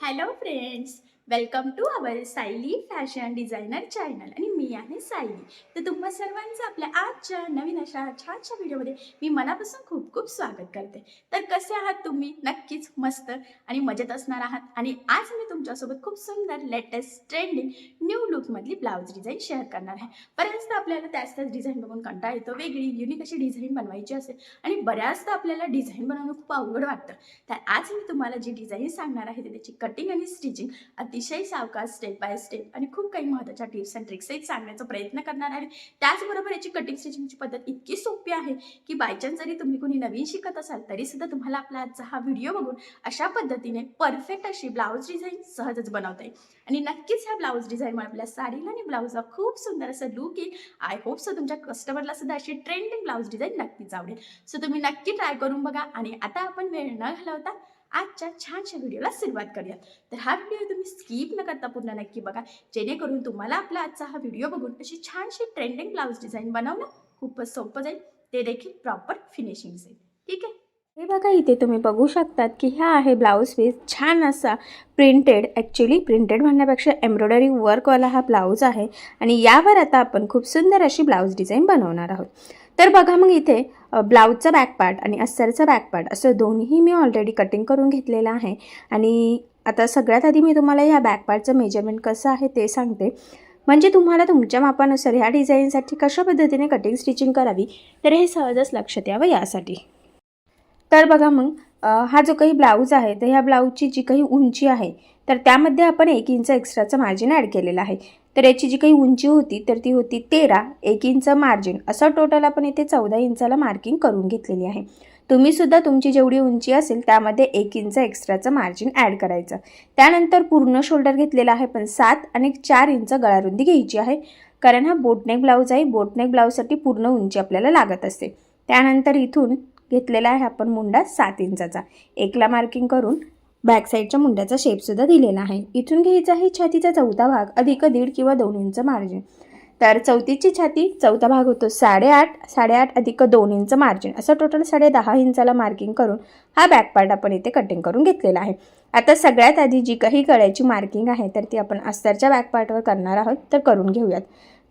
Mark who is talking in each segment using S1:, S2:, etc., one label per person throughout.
S1: Hello friends, welcome to our Sayali fashion designer channel आणि मी आहे सायली तर तुम्हा सर्वांचं आपल्या आजच्या नवीन अशा छानशा व्हिडिओमध्ये मी मनापासून खूप खूप स्वागत करते. तर कसे आहात तुम्ही? नक्कीच मस्त आणि मजेत असणार आहात. आणि आज मी तुमच्यासोबत खूप सुंदर लेटेस्ट ट्रेंडिंग न्यू लुकमधली ब्लाऊज डिझाईन शेअर करणार आहे. बऱ्याचदा आपल्याला त्याच त्याच डिझाईन बघून कंटाळा येतो. वेगळी युनिक अशी डिझाईन बनवायची असेल आणि बऱ्याचदा आपल्याला डिझाईन बनवणं खूप अवघड वाटतं. तर आज मी तुम्हाला जी डिझाईन सांगणार आहे ते त्याची कटिंग आणि स्टिचिंग अतिशय सावकाश स्टेप बाय स्टेप आणि खूप काही महत्त्वाच्या टिप्स अँड ट्रिक्सही सांगण्याचा प्रयत्न करणार आहे. त्याचबरोबर याची कटिंग स्टिचिंगची पद्धत इतकी सोपी आहे की बायचान्स जरी तुम्ही कोणी नवीन शिकत असाल तरी सुद्धा तुम्हाला आपला आजचा हा व्हिडिओ बघून अशा पद्धतीने परफेक्ट अशी ब्लाऊज डिझाईन सहजच बनवता येईल. आणि नक्कीच ह्या ब्लाऊज डिझाईनमुळे आपल्या साडीला आणि ब्लाऊजला खूप सुंदर असं लुक येईल. आय होप सो तुमच्या कस्टमरला सुद्धा अशी ट्रेंडिंग ब्लाऊज डिझाईन नक्कीच आवडेल. सो तुम्ही नक्की ट्राय करून बघा आणि आता आपण वेळ न घालवता आजच्या छानशा व्हिडिओला सुरुवात करूयात. तर हा व्हिडिओ तुम्ही स्किप न करता पूर्ण नक्की बघा. जेणेकरून तुम्हाला आपला आजचा हा व्हिडिओ बघून अशी छानशी ट्रेंडिंग ब्लाऊज डिझाईन बनवणं खूपच सोपं जाईल. ते देखील प्रॉपर फिनिशिंग जाईल. ठीक आहे?
S2: बघा इथे तुम्ही बघू शकतात की ह्या आहे ब्लाऊज पीस छान असा प्रिंटेड ॲक्च्युली प्रिंटेड म्हणण्यापेक्षा एम्ब्रॉयडरी वर्कवाला हा ब्लाऊज आहे. आणि यावर आता आपण खूप सुंदर अशी ब्लाऊज डिझाईन बनवणार आहोत. तर बघा मग इथे ब्लाऊजचा बॅक पार्ट आणि अस्तरचा बॅक पार्ट असं दोन्ही मी ऑलरेडी कटिंग करून घेतलेलं आहे. आणि आता सगळ्यात आधी मी तुम्हाला ह्या बॅक पार्टचं मेजरमेंट कसं आहे ते सांगते. म्हणजे तुम्हाला तुमच्या मापानुसार ह्या डिझाईनसाठी कशा पद्धतीने कटिंग स्टिचिंग करावी तर हे सहजच लक्षात यावं यासाठी. तर बघा मग हा जो काही ब्लाऊज आहे तर ह्या ब्लाऊजची जी काही उंची आहे तर त्यामध्ये आपण एक इंच एक्स्ट्राचं मार्जिन ॲड केलेलं आहे. तर याची जी काही उंची होती तर ती होती तेरा एक इंच मार्जिन असं टोटल आपण इथे चौदा इंचाला मार्किंग करून घेतलेली आहे. तुम्ही सुद्धा तुमची जेवढी उंची असेल त्यामध्ये एक इंच एक्स्ट्राचं मार्जिन ॲड करायचं. त्यानंतर पूर्ण शोल्डर घेतलेला आहे पण सात आणि चार इंच गळारुंदी घ्यायची आहे. कारण हा बोटनेक ब्लाऊज आहे बोटनेक ब्लाऊजसाठी पूर्ण उंची आपल्याला लागत असते. त्यानंतर इथून घेतलेला आहे आपण मुंडा सात इंचाचा. एकला मार्किंग करून बॅक साईडच्या मुंड्याचा शेपसुद्धा दिलेला आहे. इथून घ्यायचा आहे छातीचा चौथा भाग अधिक दीड किंवा दोन इंच मार्जिन तर चौथीची छाती चौथा भाग होतो साडेआठ साडेआठ अधिक दोन इंच मार्जिन असं टोटल साडे दहा इंचाला मार्किंग करून हा बॅक पार्ट आपण इथे कटिंग करून घेतलेला आहे. आता सगळ्यात आधी जी काही गळ्याची मार्किंग आहे तर ती आपण अस्तरच्या बॅक पार्टवर करणार आहोत तर करून घेऊयात.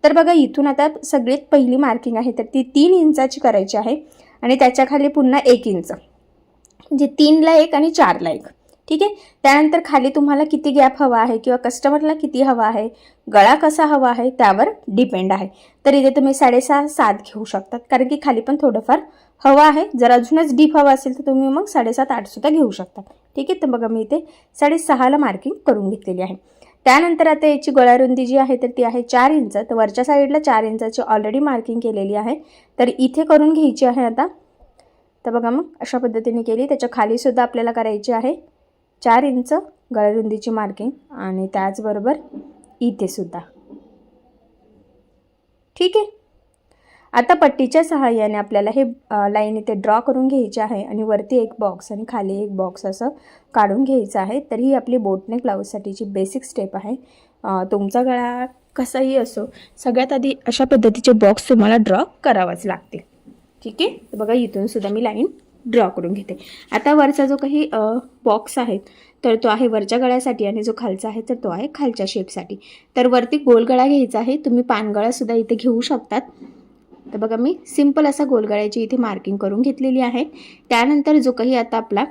S2: तर बघा इथून आता सगळ्यात पहिली मार्किंग आहे तर ती तीन इंचाची करायची आहे. आणि त्याच्याखाली पुन्हा एक इंच. म्हणजे तीनला एक आणि चारला एक. ठीक आहे? त्यानंतर खाली तुम्हाला किती गॅप हवा आहे किंवा कस्टमरला किती हवा आहे गळा कसा हवा आहे त्यावर डिपेंड आहे. तर इथे तुम्ही साडेसहा सात घेऊ शकतात. कारण की खाली पण थोडंफार हवा आहे. जर अजूनच डीप हवा असेल तर तुम्ही मग साडेसात आठसुद्धा घेऊ शकता ठीक आहे? तर बघा मी इथे साडेसहाला मार्किंग करून घेतलेली आहे. त्यानंतर आता याची गळारुंदी जी आहे तर ती आहे चार इंच. तर वरच्या साईडला चार इंचाची ऑलरेडी मार्किंग केलेली आहे. तर इथे करून घ्यायची आहे आता. तर बघा मग अशा पद्धतीने केली. त्याच्या खालीसुद्धा आपल्याला करायची आहे चार इंच गळारुंदीची मार्किंग आणि त्याचबरोबर इथेसुद्धा ठीक आहे? आता पट्टीच्या सहाय्याने आपल्याला हे लाईन इथे ड्रॉ करून घ्यायचे आहे आणि वरती एक बॉक्स आणि खाली एक बॉक्स असं काढून घ्यायचं आहे. तर ही आपली बोटनेक ब्लाऊजसाठीची बेसिक स्टेप आहे. तुमचा गळा कसाही असो सगळ्यात आधी अशा पद्धतीचे बॉक्स तुम्हाला ड्रॉ करावाच लागतील. ठीक आहे? तर बघा इथून सुद्धा मी लाईन ड्रॉ करून घेते. आता वरचा जो काही बॉक्स आहे तर तो आहे वरच्या गळ्यासाठी आणि जो खालचा आहे तर तो आहे खालच्या शेपसाठी तर वरती गोल गळा घ्यायचा आहे. तुम्ही पानगळासुद्धा इथे घेऊ शकतात. तर बघा मी सिंपल असा गोलगळ्याची इथे मार्किंग करून घेतलेली आहे. त्यानंतर जो काही आता आपला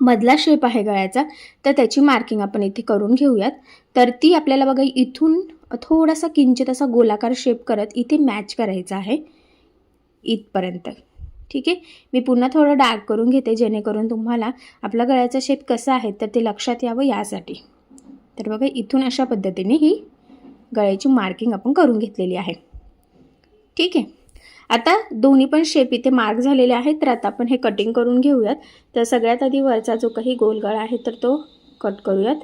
S2: मधला शेप आहे गळ्याचा तर त्याची मार्किंग आपण इथे करून घेऊयात. तर ती आपल्याला बघा इथून थोडासा किंचित असा गोलाकार शेप करत इथे मॅच करायचा आहे. इथपर्यंत. ठीक आहे? मी पुन्हा थोडं डार्क करून घेते जेणेकरून तुम्हाला आपला गळ्याचा शेप कसा आहे तर ते लक्षात यावं यासाठी. तर बघा इथून अशा पद्धतीने ही गळ्याची मार्किंग आपण करून घेतलेली आहे. ठीक आहे. आता दोन्ही पण शेप इथे मार्क झालेले आहेत तर आता आपण हे कटिंग करून घेऊयात. तर सगळ्यात आधी वरचा जो काही गोलगळा आहे तर तो कट करूयात.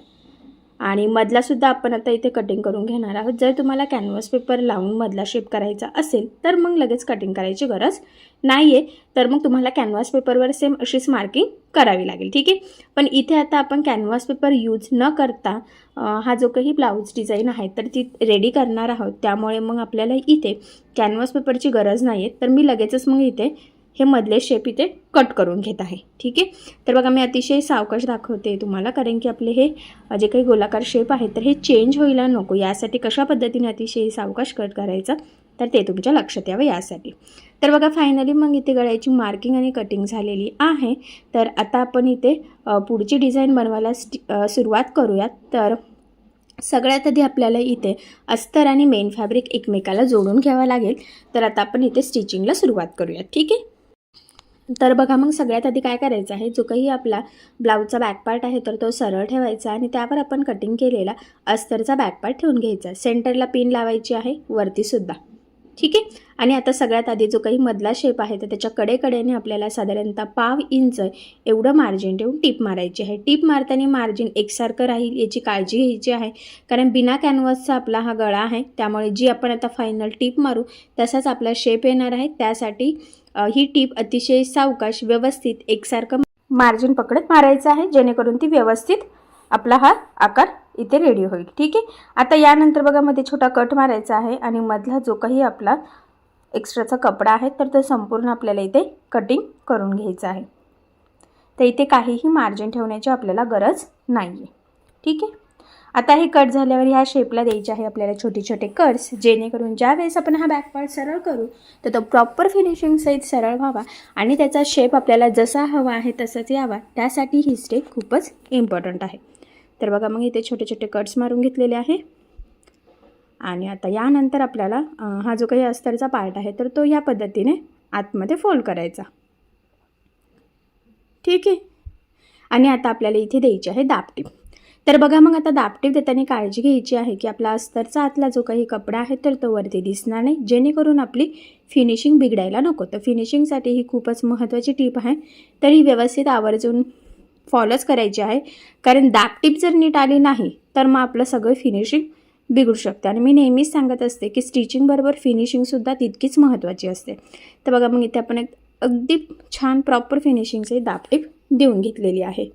S2: आणि मधलासुद्धा आपण आता इथे कटिंग करून घेणार आहोत. जर तुम्हाला कॅनव्हास पेपर लावून मधला शेप करायचा असेल तर मग लगेच कटिंग करायची गरज नाही आहे तर मग तुम्हाला कॅनव्हास पेपरवर सेम अशीच मार्किंग करावी लागेल ठीक आहे. पण इथे आता आपण कॅनव्हास पेपर यूज न करता हा जो काही ब्लाऊज डिझाईन आहे तर ती रेडी करणार आहोत. त्यामुळे मग आपल्याला इथे कॅनव्हास पेपरची गरज नाही आहे तर मी लगेचच मग इथे हे मधले शेप इथे कट करून घेत आहे. ठीक आहे? तर बघा मी अतिशय सावकाश दाखवते तुम्हाला कारण की आपले हे जे काही गोलाकार शेप आहे तर हे चेंज होईला नको. यासाठी कशा पद्धतीने अतिशय सावकाश कट करायचा? तर ते तुमच्या लक्षात यावं यासाठी. तर बघा फायनली मग इथे गळ्याची मार्किंग आणि कटिंग झालेली आहे. तर आता आपण इथे पुढची डिझाईन बनवायला सुरुवात करूयात. तर सगळ्यात आधी आपल्याला इथे अस्तर आणि मेन फॅब्रिक एकमेकाला जोडून घ्यावं लागेल. तर आता आपण इथे स्टिचिंगला सुरुवात करूयात ठीक आहे? तर बघा मग सगळ्यात आधी काय करायचं आहे? जो काही आपला ब्लाऊजचा बॅक पार्ट आहे तर तो सरळ ठेवायचा आणि त्यावर आपण कटिंग केलेला अस्तरचा बॅक पार्ट ठेवून घ्यायचा. सेंटरला पिन लावायची आहे वरतीसुद्धा ठीक आहे? आणि आता सगळ्यात आधी जो काही मधला शेप आहे तर त्याच्या कडेकडेने आपल्याला साधारणतः पाव इंच एवढं मार्जिन ठेवून टीप मारायची आहे. टीप मारताना मार्जिन एकसारखं राहील याची काळजी घ्यायची आहे. कारण बिना कॅनव्हासचा आपला हा गळा आहे त्यामुळे जी आपण आता फायनल टीप मारू तसाच आपला शेप येणार आहे. त्यासाठी ही टीप अतिशय सावकाश व्यवस्थित एकसारखं मार्जिन पकडत मारायचं आहे जेणेकरून ती व्यवस्थित आपला हा आकार इथे रेडी होईल. ठीक आहे? आता यानंतर बघा मध्ये छोटा कट मारायचा आहे आणि मधला जो काही आपला एक्स्ट्राचा कपडा आहे तर तो संपूर्ण आपल्याला इथे कटिंग करून घ्यायचा आहे. तर इथे काहीही मार्जिन ठेवण्याची आपल्याला गरज नाही आहे ठीक आहे? आता हे कट झाल्यावर ह्या शेपला द्यायचे आहे आपल्याला छोटे छोटे कट्स जेणेकरून ज्या वेळेस आपण हा बॅक पार्ट सरळ करू तर तो प्रॉपर फिनिशिंग सहित सरळ व्हावा आणि त्याचा शेप आपल्याला जसा हवा आहे तसाच यावा. त्यासाठी ही स्टेप खूपच इम्पॉर्टंट आहे. तर बघा मग इथे छोटे छोटे कट्स मारून घेतलेले आहे. आणि आता यानंतर आपल्याला हा जो काही अस्तरचा पार्ट आहे तर तो या पद्धतीने आतमध्ये फोल्ड करायचा. ठीक आहे? आणि आता आपल्याला इथे द्यायची आहे दापटीप तर बघा मग आता दापटीप देताना काळजी घ्यायची आहे की आपला अस्तरचा आतला जो काही कपडा आहे तर तो वरती दिसणार नाही. जेणेकरून आपली फिनिशिंग बिघडायला नको. तर फिनिशिंगसाठी ही खूपच महत्त्वाची टीप आहे. तर ही व्यवस्थित आवर्जून फॉलोच करायची आहे. कारण दापटीप जर नीट आली नाही तर मग आपलं सगळं फिनिशिंग बिघडू शकते. आणि मी नेहमीच सांगत असते की स्टिचिंगबरोबर फिनिशिंगसुद्धा तितकीच महत्त्वाची असते. तर बघा मग इथे आपण एक अगदी छान प्रॉपर फिनिशिंगचे दापटीप देऊन घेतलेली आहे.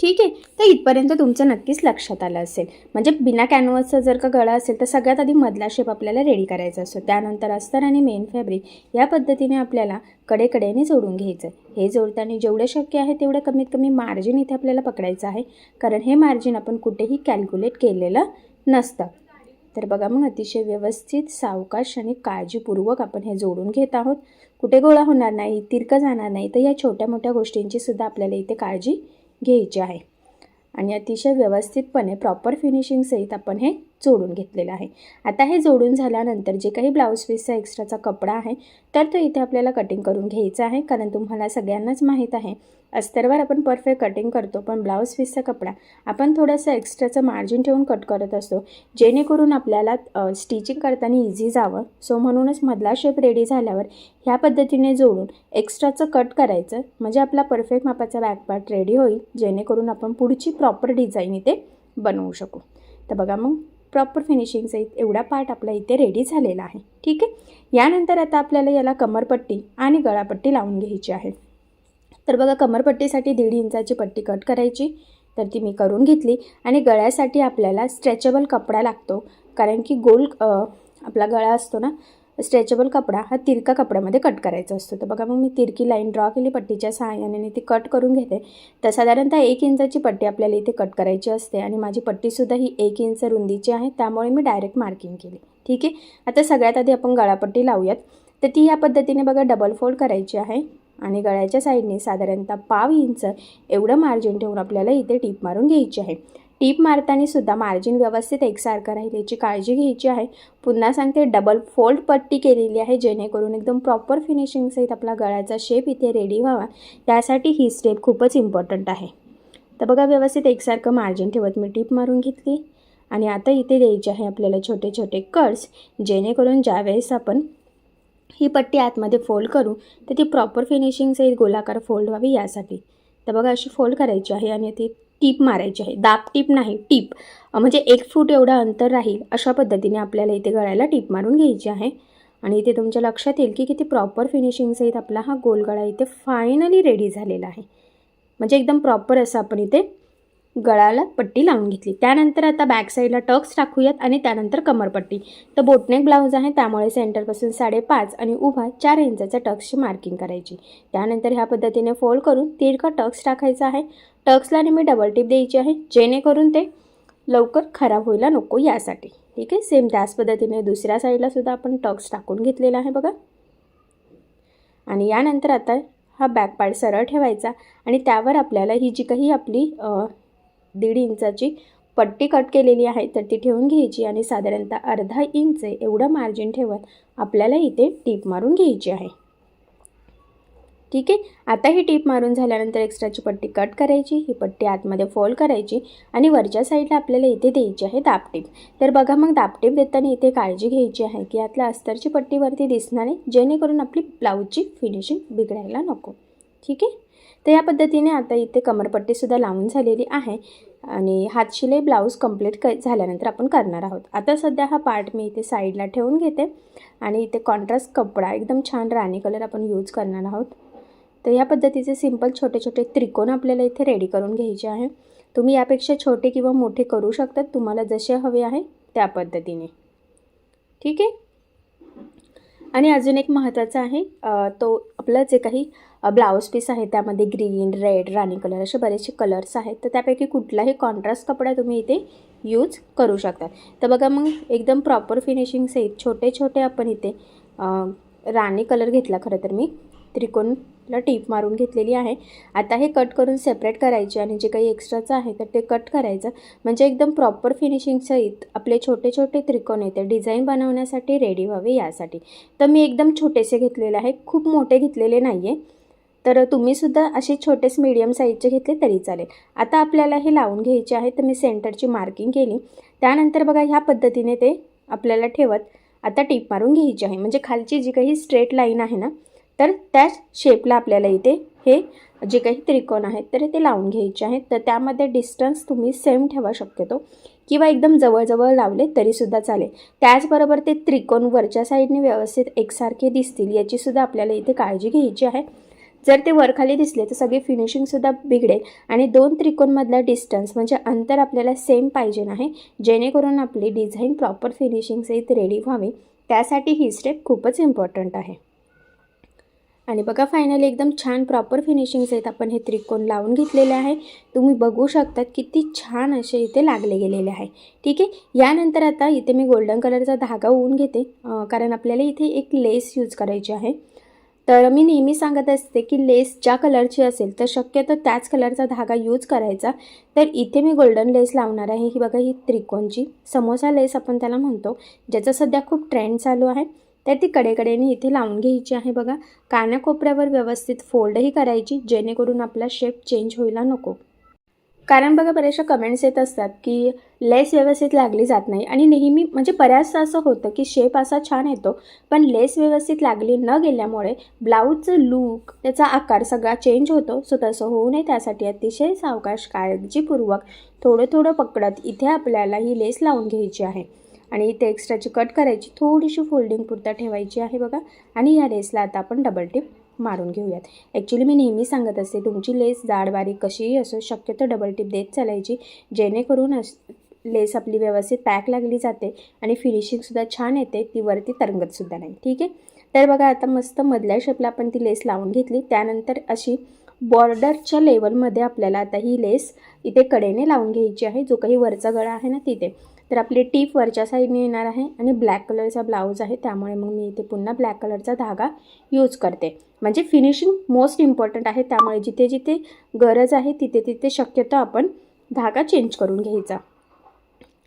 S2: ठीक आहे. तर इथपर्यंत तुमचं नक्कीच लक्षात आलं असेल. म्हणजे बिना कॅनव्हासचा जर का गळा असेल तर सगळ्यात आधी मधला शेप आपल्याला रेडी करायचा असतो. त्यानंतर अस्तर आणि मेन फॅब्रिक या पद्धतीने आपल्याला कडेकडेने जोडून घ्यायचं हे जोडताना जेवढं शक्य आहे तेवढं कमीत कमी मार्जिन इथे आपल्याला पकडायचं आहे. कारण हे मार्जिन आपण कुठेही कॅल्क्युलेट केलेलं नसतं. तर बघा मग अतिशय व्यवस्थित सावकाश आणि काळजीपूर्वक आपण हे जोडून घेत आहोत. कुठे गोळा होणार नाही तिरकं जाणार नाही तर या छोट्या मोठ्या गोष्टींची सुद्धा आपल्याला इथे काळजी घ्यायचे आहे. आणि अतिशय व्यवस्थितपणे प्रॉपर फिनिशिंगसहित आपण हे जोडून घेतलेलं आहे. आता हे जोडून झाल्यानंतर जे काही ब्लाऊज पीसचा एक्स्ट्राचा कपडा आहे तर तो इथे आपल्याला कटिंग करून घ्यायचा आहे कारण तुम्हाला सगळ्यांनाच माहीत आहे. अस्तरवर आपण परफेक्ट कटिंग करतो पण ब्लाऊज पीसचा कपडा आपण थोडंसं एक्स्ट्राचं मार्जिन ठेवून कट करत असतो जेणेकरून आपल्याला स्टिचिंग करताना इझी जावं. सो म्हणूनच मधला शेप रेडी झाल्यावर ह्या पद्धतीने जोडून एक्स्ट्राचं कट करायचं म्हणजे आपला परफेक्ट मापाचा बॅक पार्ट रेडी होईल जेणेकरून आपण पुढची प्रॉपर डिझाईन इथे बनवू शकू. तर बघा मग प्रॉपर फिनिशिंगचा एवढा पार्ट आपला इथे रेडी झालेला आहे. ठीक आहे? यानंतर आता आपल्याला याला कमरपट्टी आणि गळापट्टी लावून घ्यायची आहे. तर बघा कमरपट्टीसाठी दीड इंचाची पट्टी कट करायची. तर ती मी करून घेतली. आणि गळ्यासाठी आपल्याला स्ट्रेचेबल कपडा लागतो. कारण की गोल आपला गळा असतो ना स्ट्रेचेबल कपडा हा तिरका कपड्यामध्ये कट करायचा असतो. तर बघा मग मी तिरकी लाईन ड्रॉ केली पट्टीच्या सहाय्याने आणि ती कट करून घेते. तर साधारणतः एक इंचाची पट्टी आपल्याला इथे कट करायची असते आणि माझी पट्टीसुद्धा ही एक इंच रुंदीची आहे. त्यामुळे मी डायरेक्ट मार्किंग केली. ठीक आहे? आता सगळ्यात आधी आपण गळापट्टी लावूयात. तर ती या पद्धतीने बघा डबल फोल्ड करायची आहे आणि गळ्याच्या साईडने साधारणतः पाव इंच एवढं मार्जिन ठेवून आपल्याला इथे टीप मारून घ्यायची आहे. टीप मारताना सुद्धा मार्जिन व्यवस्थित एकसारखं राहील याची काळजी घ्यायची आहे. पुन्हा सांगते डबल फोल्ड पट्टी केलेली आहे जेणेकरून एकदम प्रॉपर फिनिशिंगसहित आपला गळ्याचा शेप इथे रेडी व्हावा. त्यासाठी ही स्टेप खूपच इम्पॉर्टंट आहे. तर बघा व्यवस्थित एकसारखं मार्जिन ठेवत मी टीप मारून घेतली. आणि आता इथे द्यायचे आहे आपल्याला छोटे छोटे कट्स जेणेकरून ज्यावेळेस आपण ही पट्टी आतमध्ये फोल्ड करू तर ती प्रॉपर फिनिशिंगसहित गोलाकार फोल्ड व्हावी यासाठी. तर बघा अशी फोल्ड करायची आहे आणि ती टीप मारायची आहे. दाब टीप नाही टीप. म्हणजे एक फूट एवढं अंतर राहील अशा पद्धतीने आपल्याला इथे गळ्याला टीप मारून घ्यायची आहे. आणि इथे तुमच्या लक्षात येईल की किती प्रॉपर फिनिशिंगसहित आपला हा गोलगळा इथे फायनली रेडी झालेला आहे. म्हणजे एकदम प्रॉपर असं आपण इथे गळाला पट्टी लावून घेतली. त्यानंतर आता बॅक साईडला टक्स टाकूयात आणि त्यानंतर कमरपट्टी. तर बोटनेक ब्लाऊज आहे त्यामुळे सेंटरपासून साडेपाच आणि उभा चार इंचाच्या टक्सची मार्किंग करायची. त्यानंतर ह्या पद्धतीने फोल्ड करून तिरका टक्स टाकायचा आहे. टक्सला नेहमी मी डबल टिप द्यायची आहे जेणेकरून ते लवकर खराब व्हायला नको यासाठी. ठीक आहे? सेम त्याच पद्धतीने दुसऱ्या साईडला सुद्धा आपण टक्स टाकून घेतलेला आहे बघा. आणि यानंतर आता हा बॅक पार्ट सरळ ठेवायचा आणि त्यावर आपल्याला ही जी काही आपली दीड इंचाची पट्टी कट केलेली आहे तर ती ठेवून घ्यायची आणि साधारणतः अर्धा इंच एवढं मार्जिन ठेवत आपल्याला इथे टीप मारून घ्यायची आहे. ठीक आहे? आता ही टीप मारून झाल्यानंतर एक्स्ट्राची पट्टी कट करायची ही पट्टी आतमध्ये फोल्ड करायची आणि वरच्या साईडला आपल्याला इथे द्यायची आहे दापटीप तर बघा मग दापटीप देताना इथे काळजी घ्यायची आहे की यातल्या अस्तरची पट्टीवरती दिसणार नाही जेणेकरून आपली ब्लाऊजची फिनिशिंग बिघडायला नको. ठीक आहे? तर या पद्धतीने आता इथे कमरपट्टीसुद्धा लावून झालेली आहे. आणि हातशिलाई ब्लाऊज कंप्लीट क झाल्यानंतर आपण करणार आहोत. आता सध्या हा पार्ट मी इथे साईडला ठेवून घेते. आणि इथे कॉन्ट्रास्ट कपडा एकदम छान राणी कलर आपण यूज करणार आहोत. तर या पद्धतीचे सिंपल छोटे छोटे त्रिकोण आपल्याला इथे रेडी करून घ्यायचे आहे. तुम्ही यापेक्षा छोटे किंवा मोठे करू शकतात. तुम्हाला जसे हवे आहे त्या पद्धतीने. ठीक आहे? आणि अजून एक महत्त्वाचं आहे. तो आपलं जे काही ब्लाऊज पीस आहे त्यामध्ये ग्रीन रेड राणी कलर असे बरेचसे कलर्स आहेत. तर त्यापैकी कुठलाही कॉन्ट्रास्ट कपडा तुम्ही इथे यूज करू शकता. तर बघा मग एकदम प्रॉपर फिनिशिंग सहित छोटे छोटे आपण इथे राणी कलर घेतला खरं तर मी. त्रिकोणला टीप मारून घेतलेली आहे. आता हे कट करून सेपरेट करायचे आणि जे काही एक्स्ट्राचं आहे तर ते कट करायचं. म्हणजे एकदम प्रॉपर फिनिशिंग सहित आपले छोटे छोटे त्रिकोण येते. डिझाईन बनवण्यासाठी रेडी व्हावे यासाठी. तर मी एकदम छोटेसे घेतलेले आहे खूप मोठे घेतलेले नाही आहे तर तुम्हीसुद्धा असे छोटेच मीडियम साईजचे घेतले तरी चालेल. आता आपल्याला हे लावून घ्यायचे आहे तर मी सेंटरची मार्किंग केली. त्यानंतर बघा ह्या पद्धतीने ते आपल्याला ठेवत आता टीप मारून घ्यायची आहे. म्हणजे खालची जी काही स्ट्रेट लाईन आहे ना तर त्या शेपला आपल्याला इथे हे जे काही त्रिकोण आहेत तर ते लावून घ्यायचे आहेत. तर त्यामध्ये डिस्टन्स तुम्ही सेम ठेवा शक्यतो. किंवा एकदम जवळजवळ लावले तरीसुद्धा चालेल. त्याचबरोबर ते त्रिकोण वरच्या साईडने व्यवस्थित एकसारखे दिसतील याचीसुद्धा आपल्याला इथे काळजी घ्यायची आहे. जर ते वरखाली दिसले तर सगळी फिनिशिंगसुद्धा बिघडेल. आणि दोन त्रिकोणमधला डिस्टन्स म्हणजे अंतर आपल्याला सेम पाहिजे नाही जेणेकरून आपली डिझाईन प्रॉपर फिनिशिंगसहित रेडी व्हावी. त्यासाठी ही स्टेप खूपच इम्पॉर्टंट आहे. आणि बघा फायनली एकदम छान प्रॉपर फिनिशिंग आहेत आपण हे त्रिकोण लावून घेतलेले आहे. तुम्ही बघू शकतात किती छान असे इथे लागले गेलेले आहे. ठीक आहे? यानंतर आता इथे मी गोल्डन कलरचा धागा ओवून घेते कारण आपल्याला इथे एक लेस यूज करायची आहे. तर मी नेहमी सांगत असते की लेस ज्या कलरची असेल तर शक्यतो त्याच कलरचा धागा यूज करायचा. तर इथे मी गोल्डन लेस लावणार आहे. ही बघा ही त्रिकोणची. समोसा लेस आपण त्याला म्हणतो ज्याचा सध्या खूप ट्रेंड चालू आहे. तर ती कडेकडेने इथे लावून घ्यायची आहे बघा. कानाकोपऱ्यावर व्यवस्थित फोल्डही करायची जेणेकरून आपला शेप चेंज होईला नको. कारण बघा बऱ्याचशा कमेंट्स येत असतात की लेस व्यवस्थित लागली जात नाही. आणि नेहमी म्हणजे बऱ्याचदा असं होतं की शेप असा छान येतो पण लेस व्यवस्थित लागली न गेल्यामुळे ब्लाऊजचं लूक त्याचा आकार सगळा चेंज होतो. सो तसं होऊ नये. त्यासाठी अतिशय सावकाश काळजीपूर्वक थोडं थोडं पकडत इथे आपल्याला ही लेस लावून घ्यायची आहे. आणि इथे एक्स्ट्राची कट करायची थोडीशी फोल्डिंग पुरता ठेवायची आहे बघा. आणि या लेसला आता आपण डबल टिप मारून घेऊयात. ॲक्च्युली मी नेहमी सांगत असते तुमची लेस जाड बारीक कशीही असो शक्यतो डबल टिप देत चालायची जेणेकरून अस लेस आपली व्यवस्थित पॅक लागली जाते आणि फिनिशिंगसुद्धा छान येते ती वरती तरंगतसुद्धा नाही. ठीक आहे? तर बघा आता मस्त मधल्या शेपला आपण ती लेस लावून घेतली. त्यानंतर अशी बॉर्डरच्या लेवलमध्ये आपल्याला आता ही लेस इथे कडेने लावून घ्यायची आहे जो काही वरचा गळा आहे ना तिथे. तर आपली टीप वरच्या साईडने येणार आहे आणि ब्लॅक कलरचा ब्लाऊज आहे त्यामुळे मग मी इथे पुन्हा ब्लॅक कलरचा धागा यूज करते. म्हणजे फिनिशिंग मोस्ट इम्पॉर्टंट आहे त्यामुळे जिथे जिथे गरज आहे तिथे तिथे शक्यतो आपण धागा चेंज करून घ्यायचा.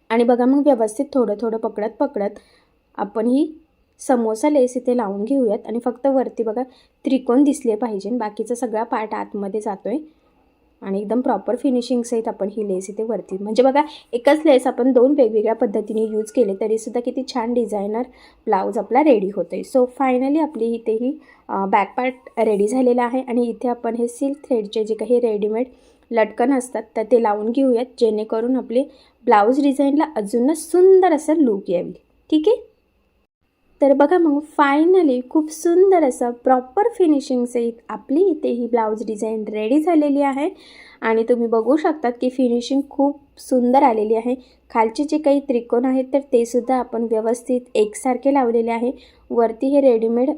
S2: आणि बघा मग व्यवस्थित थोडं थोडं पकडत पकडत आपण ही समोसा लेस इथे लावून घेऊयात. आणि फक्त वरती बघा त्रिकोण दिसले पाहिजे बाकीचा सगळा पार्ट आतमध्ये जातो आहे आणि एकदम प्रॉपर फिनिशिंग सहित आपण ही लेस इथे वरती. म्हणजे बघा एकच लेस आपण दोन वेगवेगळ्या पद्धतीने यूज केले तरीसुद्धा किती छान डिझायनर ब्लाऊज आपला रेडी होतो आहे सो फायनली आपली इथे ही बॅक पार्ट रेडी झालेला आहे आणि इथे आपण हे सिल्क थ्रेडचे जे काही रेडीमेड लटकन असतात तर ते लावून घेऊयात जेणेकरून आपले ब्लाऊज डिझाईनला अजूनच सुंदर असं लूक यावी. ठीक आहे? तर बघा मग फायनली खूप सुंदर असं प्रॉपर फिनिशिंग सहित आपली इथे ही ब्लाऊज डिझाईन रेडी झालेली आहे. आणि तुम्ही बघू शकतात की फिनिशिंग खूप सुंदर आलेली आहे. खालचे जे काही त्रिकोण आहेत तर ते सुद्धा आपण व्यवस्थित एकसारखे लावलेले आहे. वरती हे रेडीमेड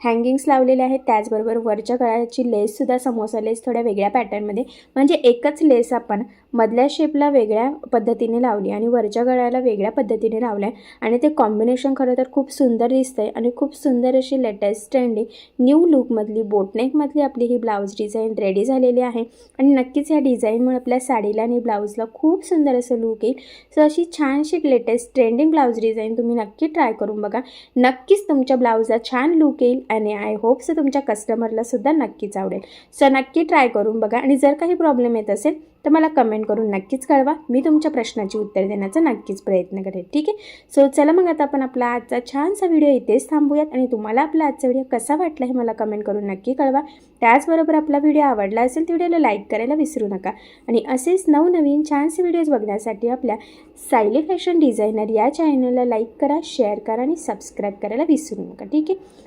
S2: हँगिंग्स लावलेले आहेत. त्याचबरोबर वरच्या गळ्याची लेससुद्धा समोसा लेस थोड्या वेगळ्या पॅटर्नमध्ये म्हणजे एकच लेस आपण मधल्या शेपला वेगळ्या पद्धतीने लावली आणि वरच्या गळ्याला वेगळ्या पद्धतीने लावलं आहे आणि ते कॉम्बिनेशन खरं तर खूप सुंदर दिसतं आहे आणि खूप सुंदर अशी लेटेस्ट ट्रेंडिंग न्यू लुकमधली बोटनेकमधली आपली ही ब्लाऊज डिझाईन रेडी झालेली आहे. आणि नक्कीच ह्या डिझाईनमुळे आपल्या साडीला आणि ब्लाऊजला खूप सुंदर असं लुक येईल. सो अशी छानशी लेटेस्ट ट्रेंडिंग ब्लाऊज डिझाईन तुम्ही नक्की ट्राय करून बघा. नक्कीच तुमच्या ब्लाऊजला छान लुक येईल आणि आय होप सो तुमच्या कस्टमरलासुद्धा नक्कीच आवडेल. सो नक्की ट्राय करून बघा. आणि जर काही प्रॉब्लेम येत असेल तर मला कमेंट करून नक्कीच कळवा. मी तुमच्या प्रश्नाची उत्तर देण्याचा नक्कीच प्रयत्न करेन. ठीक आहे? सो चला मग आता आपण आपला आजचा छानसा व्हिडिओ इथेच थांबूयात. आणि तुम्हाला आपला आजचा व्हिडिओ कसा वाटला हे मला कमेंट करून नक्की कळवा. त्याचबरोबर आपला व्हिडिओ आवडला असेल तर व्हिडिओला लाईक करायला विसरू नका. आणि असेच नवनवीन छानसे व्हिडिओज बघण्यासाठी आपल्या सायली फॅशन डिझायनर या चॅनलला लाईक करा शेअर करा आणि सबस्क्राईब करायला विसरू नका. ठीक आहे?